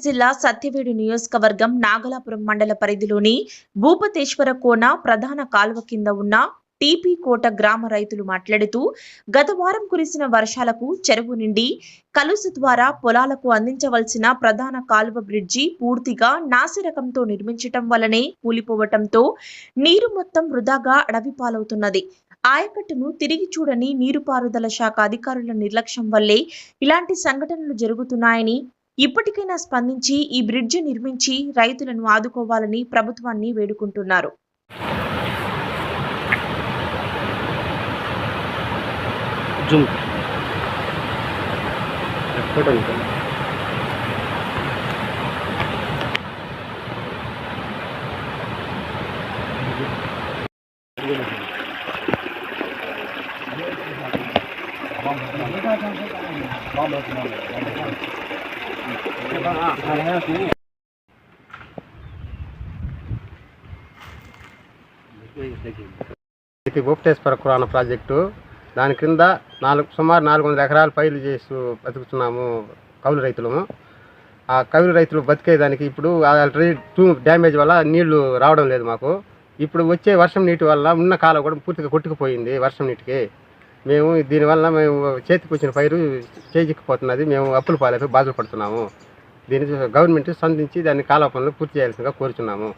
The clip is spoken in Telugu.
జిల్లా సత్యవేడు నియోజకవర్గం నాగలాపురం మండల పరిధిలోని భూపతేశ్వర కోన ప్రధాన కాలువ కింద ఉన్న టీపీ కోట గ్రామ రైతులు మాట్లాడుతూ గత వారం కురిసిన వర్షాలకు చెరువు నిండి కలుసు ద్వారా పొలాలకు అందించవలసిన ప్రధాన కాలువ బ్రిడ్జి పూర్తిగా నాసిరకంతో నిర్మించటం వలనే కూలిపోవటంతో నీరు మొత్తం వృధాగా అడవి పాలవుతున్నది ఆయకట్టును తిరిగి చూడని నీరుపారుదల శాఖ అధికారుల నిర్లక్ష్యం వల్లే ఇలాంటి సంఘటనలు జరుగుతున్నాయని ఇప్పటికైనా స్పందించి ఈ బ్రిడ్జి నిర్మించి రైతులను ఆదుకోవాలని ప్రభుత్వాన్ని వేడుకుంటున్నారు. జూమ్. ఫోటో ఇది గుప్తేశ్వర కురాణ ప్రాజెక్టు. దాని క్రింద నాలుగు సుమారు నాలుగు వందల ఎకరాలు పైరు చేసి బతుకుతున్నాము కౌలు రైతులము. ఆ కౌలు రైతులు బతికేదానికి ఇప్పుడు ఆల్రెడీ టూ డ్యామేజ్ వల్ల నీళ్ళు రావడం లేదు మాకు. ఇప్పుడు వచ్చే వర్షం నీటి వల్ల ఉన్న కాలం కూడా పూర్తిగా కొట్టుకుపోయింది వర్షం నీటికి. మేము దీనివల్ల మేము చేతికి వచ్చిన పైరు చేజిక్కిపోతున్నది. మేము అప్పులు పాలైపోయి బాధలు పడుతున్నాము. దీనికి గవర్నమెంట్ స్పందించి దాన్ని కాలువ పనులు పూర్తి చేయాల్సిందిగా కోరుచున్నాము.